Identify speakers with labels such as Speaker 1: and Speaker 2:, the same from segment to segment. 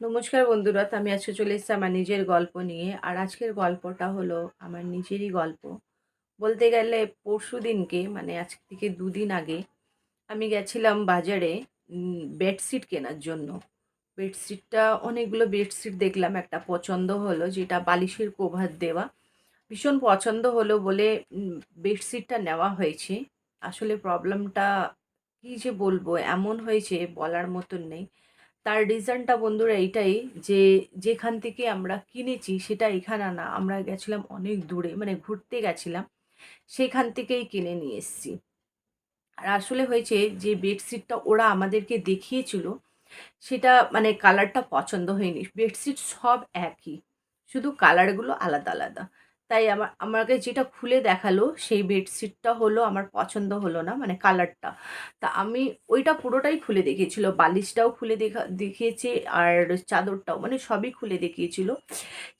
Speaker 1: নমস্কার বন্ধুরা আমি আজকে চলে এসেছি আমার নিজের গল্প নিয়ে। আর আজকের গল্পটা হলো আমার নিজেরই গল্প। বলতে গেলে পরশু দিনকে মানে আজ থেকে দুদিন আগে, আমি গেছিলাম বাজারে বেডশিট কেনার জন্য। বেডশিটটা, অনেকগুলো বেডশিট দেখলাম। একটা পছন্দ হলো, যেটা বালিশের কোভার দেওয়া। ভীষণ পছন্দ হলো বলে বেডশিটটা নেওয়া হয়েছে। আসলে প্রবলেমটা কী যে বলব, এমন হয়েছে বলার মতন নেই। তার রিজনটা বন্ধুরা এইটাই যে যেখান থেকে আমরা কিনেছি সেটা এখানে না, আমরা গেছিলাম অনেক দূরে মানে ঘুরতে গেছিলাম, সেখান থেকেই কিনে নিয়ে এসেছি। আর আসলে হয়েছে যে বেডশিটটা ওরা আমাদেরকে দেখিয়েছিল, সেটা মানে কালারটা পছন্দ হয়নি। বেডশিট সব একই, শুধু কালারগুলো আলাদা আলাদা। তাই আমার আমাকে যেটা খুলে দেখাল সেই বেডশিটটা হলো আমার পছন্দ হলো না মানে কালারটা। তা আমি ওইটা পুরোটাই খুলে দেখিয়েছিল, বালিশটাও খুলে দেখা, দেখিয়েছে আর চাদরটাও মানে সবই খুলে দেখিয়েছিল।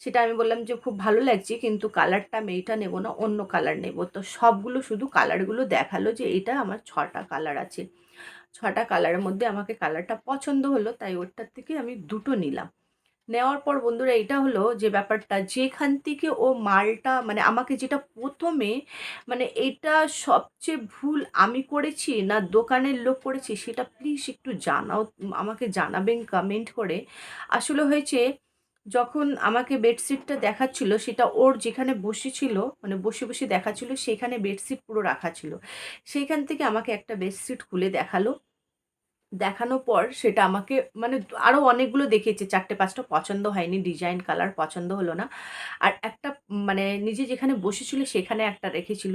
Speaker 1: সেটা আমি বললাম যে খুব ভালো লাগছে কিন্তু কালারটা আমি এইটা নেব না, অন্য কালার নেব। তো সবগুলো শুধু কালারগুলো দেখাল যে এটা আমার ছটা কালার আছে। ছটা কালারের মধ্যে আমাকে কালারটা পছন্দ হলো, তাই ওটার থেকে আমি দুটো নিলাম। নেওয়ার পর বন্ধুরা এটা হলো যে ব্যাপারটা, যেখান থেকে ও মালটা মানে আমাকে যেটা প্রথমে মানে এটা সবচেয়ে ভুল আমি করেছি না দোকানের লোক করেছি সেটা প্লিজ একটু জানাও, আমাকে জানাবেন কমেন্ট করে। আসলে হয়েছে, যখন আমাকে বেডশিটটা দেখাচ্ছিল সেটা ওর যেখানে বসেছিল মানে বসে বসে দেখাচ্ছিল, সেখানে বেডশিট পুরো রাখা ছিল। সেইখান থেকে আমাকে একটা বেডশিট খুলে দেখাল। দেখানোর পর সেটা আমাকে মানে আরও অনেকগুলো দেখিয়েছে। চারটে, পাঁচটা পছন্দ হয়নি, ডিজাইন, কালার পছন্দ হলো না। আর একটা মানে নিজে যেখানে বসেছিল সেখানে একটা রেখেছিল।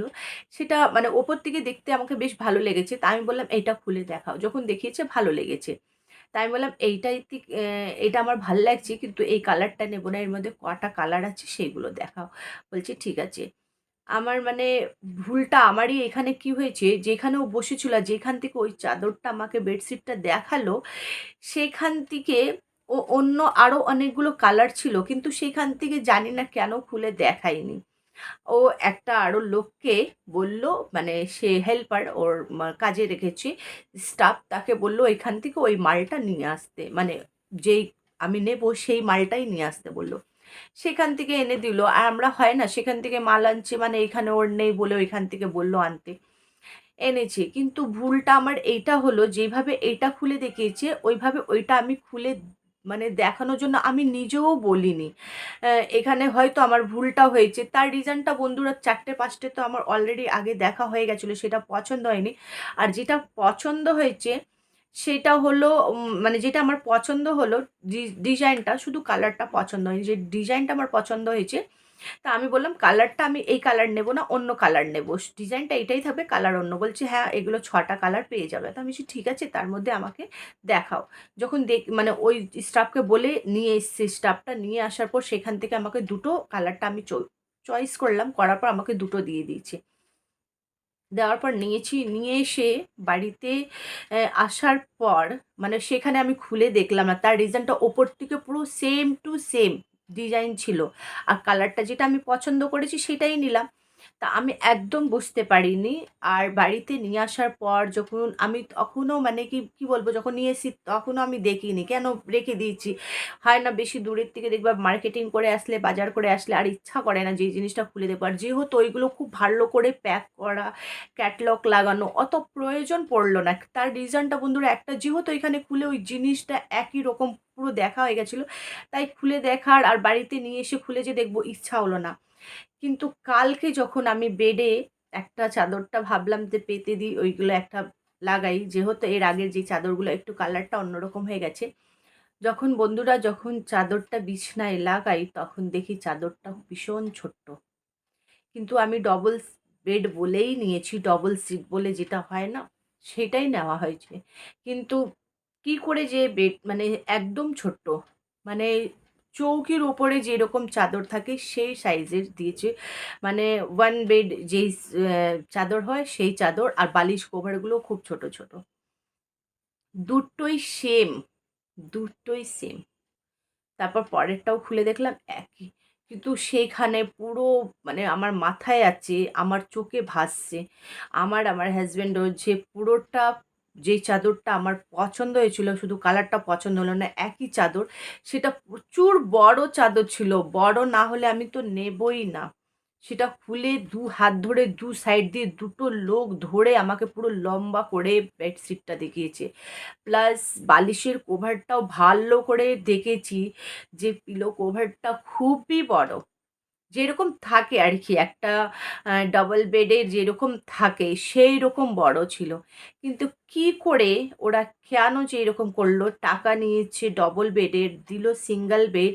Speaker 1: সেটা মানে ওপর থেকে দেখতে আমাকে বেশ ভালো লেগেছে। তা আমি বললাম, এইটা খুলে দেখাও। যখন দেখিয়েছে, ভালো লেগেছে। তাই আমি বললাম, এইটাই এটা আমার ভালো লাগছে, কিন্তু এই কালারটা নেব না। এর মধ্যে কটা কালার আছে সেইগুলো দেখাও। বলছে, ঠিক আছে। আমার মানে ভুলটা আমারই এখানে কি হয়েছে? যেখানে ও বসেছিল আর যেখান থেকে ওই চাদরটা আমাকে বেডশিটটা দেখাল, সেখান থেকে ও অন্য আরও অনেকগুলো কালার ছিল, কিন্তু সেখান থেকে জানি না কেন খুলে দেখায়নি। ও একটা আরও লোককে বলল মানে সে হেল্পার ওর কাজে রেখেছে স্টাফ তাকে বলল, এখান থেকে ওই মালটা নিয়ে আসতে। মানে যেই আমি নেব সেই মালটাই নিয়ে আসতে বলল। সেখান থেকে এনে দিল। আর আমরা হয় না, সেখান থেকে মাল আনছে মানে এখানে ওর নেই বলে ওইখান থেকে বলল আনতে। এনেছে। কিন্তু ভুলটা আমার এইটা হলো, যেভাবে এইটা খুলে দেখিয়েছে, ওইভাবে ওইটা আমি খুলে মানে দেখানোর জন্য আমি নিজেও বলিনি। এখানে হয়তো আমার ভুলটা হয়েছে। তার রিজনটা বন্ধুরা চারটে, পাঁচটে তো আমার অলরেডি আগে দেখা হয়ে গেছিল, সেটা পছন্দ হয়নি। আর যেটা পছন্দ হয়েছে সেটা হলো মানে যেটা আমার পছন্দ হলো ডিজাইনটা শুধু কালারটা পছন্দ হয়নি, যে ডিজাইনটা আমার পছন্দ হয়েছে, তা আমি বললাম কালারটা আমি এই কালার নেব না, অন্য কালার নেব। ডিজাইনটা এটাই থাকবে, কালার অন্য। বলছে হ্যাঁ এগুলো ছটা কালার পেয়ে যাবে। তো আমি বলছি, ঠিক আছে, তার মধ্যে আমাকে দেখাও। যখন দেখ মানে ওই স্টাফকে বলে নিয়ে এসছে, স্টাফটা নিয়ে আসার পর সেখান থেকে আমাকে দুটো কালারটা আমি চয়েস করলাম, করার পর আমাকে দুটো দিয়ে দিয়েছে। দেওয়ার পর নিয়েছি, নিয়ে এসে বাড়িতে আসার পর মানে সেখানে আমি খুলে দেখলাম না, তার ডিজাইনটা ওপর থেকে পুরো সেম টু সেম ডিজাইন ছিল। আর কালারটা যেটা আমি পছন্দ করেছি সেটাই নিলাম। তা আমি একদম বুঝতে পারিনি। আর বাড়িতে নিয়ে আসার পর যখন আমি তখনও মানে কি কি বলব? যখন নিয়ে এসি তখনও আমি দেখিনি। কেন রেখে দিয়েছি? হয় না বেশি দূরের থেকে দেখবা মার্কেটিং করে আসলে, বাজার করে আসলে আর ইচ্ছা করে না যে জিনিসটা খুলে দেবো। আর যেহেতু ওইগুলো খুব ভালো করে প্যাক করা ক্যাটলগ লাগানো অত প্রয়োজন পড়ল না। তার রিজনটা বন্ধুরা একটা, যেহেতু এখানে খুলে ওই জিনিসটা একই রকম পুরো দেখা হয়ে গেছিল, তাই খুলে দেখার আর বাড়িতে নিয়ে এসে খুলে যে দেখব ইচ্ছা হলো না। কিন্তু কালকে যখন আমি বেডে একটা চাদরটা ভাবলাম যে পেতে দিই, ওইগুলো একটা লাগাই। যেহেতু এর আগের যে চাদরগুলো একটু কালারটা অন্যরকম হয়ে গেছে। যখন বন্ধুরা যখন চাদরটা বিছনায় লাগাই, তখন দেখি চাদরটা ভীষণ ছোট্ট। কিন্তু আমি ডবল বেড বলেই নিয়েছি ডবল সিট বলে যেটা হয় না, সেটাই নেওয়া হয়েছে। কিন্তু কি করে যে বেড মানে একদম ছোট্ট। মানে চৌকির ওপরে যেরকম চাদর থাকে, সেই সাইজের দিয়েছে। মানে ওয়ান বেড যেই চাদর হয়, সেই চাদর আর বালিশ কভারগুলো খুব ছোট ছোট। দুটোই সেম দুটোই সেম তারপর পরেরটাও খুলে দেখলাম, একই। কিন্তু সেখানে পুরো মানে আমার মাথায় আছে, আমার চোখে ভাসছে। আমার আমার হাজব্যান্ডও যে পুরোটা যেই চাদরটা আমার পছন্দ হয়েছিল, শুধু কালারটা পছন্দ হলো না, একই চাদর, সেটা প্রচুর বড় চাদর ছিল। বড় না হলে আমি তো নেবই না। সেটা খুলে দু হাত ধরে, দু সাইড দিয়ে দুটো লোক ধরে আমাকে পুরো লম্বা করে বেডশিটটা দেখিয়েছে। প্লাস বালিশের কোভারটাও ভালো করে দেখেছি যে পিলো কোভারটা খুবই বড়। যেরকম থাকে আর কি একটা ডবল বেডের যেরকম থাকে সেই রকম বড় ছিল। কিন্তু কি করে ওরা কেন যে এরকম করল, টাকা নিয়েছে ডবল বেডের দিল সিঙ্গেল বেড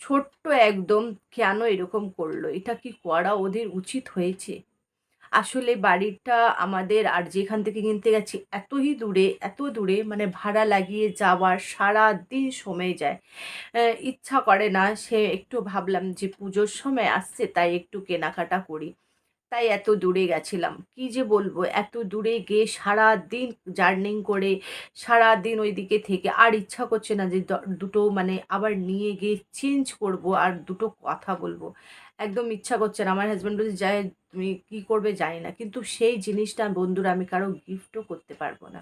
Speaker 1: ছোট্ট একদম কেন এরকম করল? এটা কি করা ওদের উচিত হয়েছে? আসলে বাড়িটা আমাদের আর যেখান থেকে কিনতে গেছি এতই দূরে, এত দূরে মানে ভাড়া লাগিয়ে যাওয়ার সারা দিন সময় যায়। ইচ্ছা করে না, সে একটু ভাবলাম যে পুজোর সময় আসছে তাই একটু কেনাকাটা করি। তাই এত দূরে গেছিলাম। কি যে বলব, এত দূরে গিয়ে সারা দিন জার্নিং করে সারা দিন ওই দিকে থেকে আর ইচ্ছা করছে না যে দুটো মানে আবার নিয়ে গিয়ে চেঞ্জ করব আর দুটো কথা বলব। একদম ইচ্ছা করছে না। আমার হাজব্যান্ড বলছে যাই তুমি কি করবে জানি না। কিন্তু সেই জিনিসটা বন্ধুরা, আমি কারও গিফটও করতে পারব না।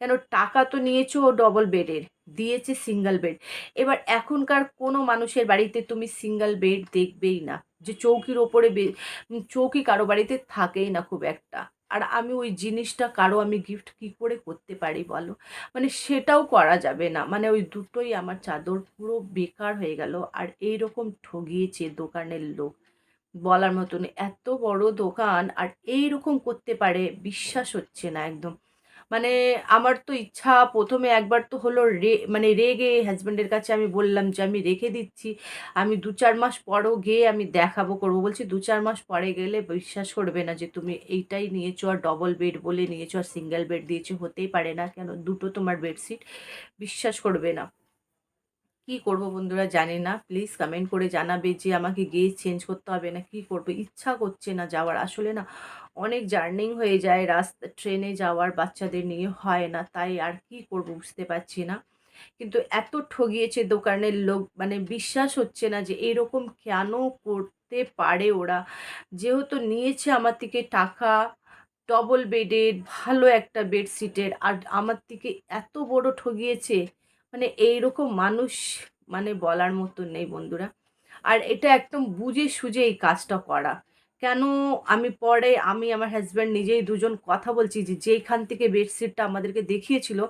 Speaker 1: কেন? টাকা তো নিয়েছো ডবল বেডের দিয়েছে সিঙ্গেল বেড এবার এখনকার কোনো মানুষের বাড়িতে তুমি সিঙ্গেল বেড দেখবেই না। যে চৌকির ওপরে চৌকি কারও বাড়িতে থাকেই না খুব একটা। আর আমি ওই জিনিসটা কারও আমি গিফট কি করে করতে পারি বলো? মানে সেটাও করা যাবে না। মানে ওই দুটোই আমার চাদর পুরো বেকার হয়ে গেল। আর এইরকম ঠগিয়েছে দোকানের লোক। বলার মতন এত বড় দোকান আর এই রকম করতে পারে বিশ্বাস হচ্ছে না একদম। মানে আমার তো ইচ্ছা প্রথমে একবার তো হলো রে মানে রেগে হাজব্যান্ডের কাছে আমি বললাম যে আমি রেখে দিচ্ছি, আমি দু চার মাস পরও গিয়ে আমি দেখাবো করব। বলছি দু চার মাস পরে গেলে বিশ্বাস করবে না যে তুমি এইটাই নিয়েছো আর ডবল বেড বলে নিয়েছো আর সিঙ্গেল বেড দিয়েছ, হতেই পারে না কেন, দুটো তোমার বেডশিট বিশ্বাস করবে না। কি করব বন্ধুরা জানি না। প্লিজ কমেন্ট করে জানাবে যে আমাকে গিয়ে চেঞ্জ করতে হবে না কি করব। ইচ্ছা করছে না যাওয়ার। আসলে না, অনেক জার্নিং হয়ে যায় রাস্তা, ট্রেনে যাওয়ার বাচ্চাদের নিয়ে। হয় না, তাই আর কি করব বুঝতে পারছি না। কিন্তু এত ঠগিয়েছে দোকানের লোক মানে বিশ্বাস হচ্ছে না যে এরকম কেন করতে পারে ওরা? যেহেতু নিয়েছে আমার থেকে টাকা ডবল বেডের ভালো একটা বেডশিটের আর আমার থেকে এত বড় ঠগিয়েছে। মানে এইরকম মানুষ মানে বলার মতো নেই বন্ধুরা। আর এটা একদম বুঝে সুঝে এই কাজটা করা। কেন আমি পরে আমি আমার হাজব্যান্ড নিজেই দুজন কথা বলছি যে যেইখান থেকে বেডশিটটা আমাদেরকে দেখিয়েছিল,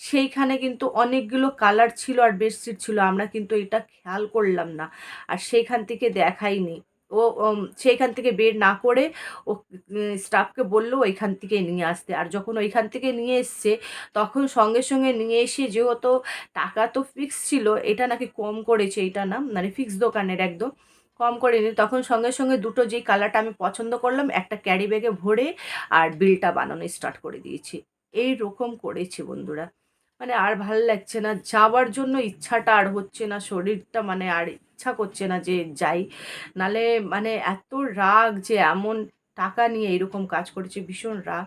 Speaker 1: সেইখানে কিন্তু অনেকগুলো কালার ছিল আর বেডশিট ছিল। আমরা কিন্তু এটা খেয়াল করলাম না। আর সেইখান থেকে দেখাইনি। ও সেইখান থেকে বের না করে ও স্টাফকে বলল ওইখান থেকে নিয়ে আসতে। আর যখন ওইখান থেকে নিয়ে এসছে, তখন সঙ্গে সঙ্গে নিয়ে এসে যেহেতু টাকা তো ফিক্স ছিল, এটা নাকি কম করেছে এটা না মানে ফিক্স দোকানের একদম, কম করে নি তখন সঙ্গে সঙ্গে দুটো যেই কালারটা আমি পছন্দ করলাম, একটা ক্যারি ব্যাগে ভরে আর বিলটা বানানো স্টার্ট করে দিয়েছি। এই রকম করেছে বন্ধুরা। মানে আর ভালো লাগছে না, যাওয়ার জন্য ইচ্ছাটা আর হচ্ছে না, শরীরটা মানে আর ইচ্ছা করছে না যে যাই। নালে মানে এত রাগ যে এমন টাকা নিয়ে এরকম কাজ করেছে, ভীষণ রাগ।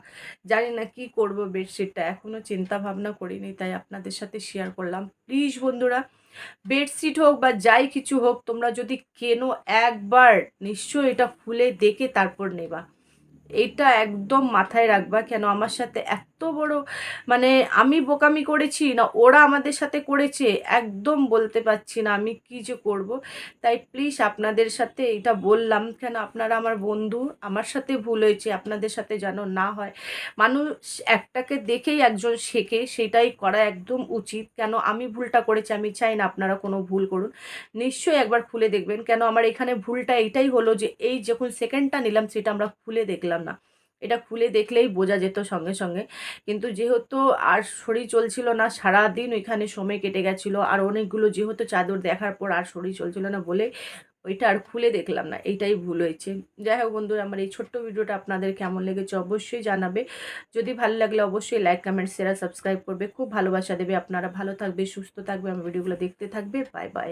Speaker 1: জানি না কি করব বেডশিটটা এখনও চিন্তা ভাবনা করিনি, তাই আপনাদের সাথে শেয়ার করলাম। প্লিজ বন্ধুরা, বেডশিট হোক বা যাই কিছু হোক, তোমরা যদি কেনো একবার, নিশ্চয়ই এটা খুলে দেখে তারপর নেবা। এইটা একদম মাথায় রাখবা কেন আমার সাথে এত বড় মানে আমি বোকামি করেছি না ওরা আমাদের সাথে করেছে একদম বলতে পারছি না আমি কি যে করব। তাই প্লিজ আপনাদের সাথে এটা বললাম কেন আপনারা আমার বন্ধু, আমার সাথে ভুল হয়েছে আপনাদের সাথে যেন না হয়। মানুষ একটাকে দেখেই একজন শেখে সেটাই করা একদম উচিত কেন আমি ভুলটা করেছি আমি চাই না আপনারা কোনো ভুল করুন। নিশ্চয়ই একবার খুলে দেখবেন কেন আমার এখানে ভুলটা এটাই হলো যে এই যখন সেকেন্ডটা নিলাম সেটা আমরা খুলে দেখলাম না। এটা খুলে দেখলেই বোঝা যেত সঙ্গে সঙ্গে। কিন্তু যেহেতু আর শরীর চলছিল না সারা দিন ওইখানে সময় কেটে গেছিল, আর অনেকগুলো যেহেতু চাদর দেখার পর আর শরীর চলছিল না বলে ওইটা আর খুলে দেখলাম না, এইটাই ভুল হয়েছে। যাই হোক বন্ধুরা, আমার এই ছোট্ট ভিডিওটা আপনাদের কেমন লেগেছে অবশ্যই জানাবে। যদি ভালো লাগলে অবশ্যই লাইক, কমেন্ট শেয়ার সাবস্ক্রাইব করবে। খুব ভালোবাসা দেবে আপনারা। ভালো থাকবে, সুস্থ থাকবে, আমার ভিডিওগুলো দেখতে থাকবে। Bye bye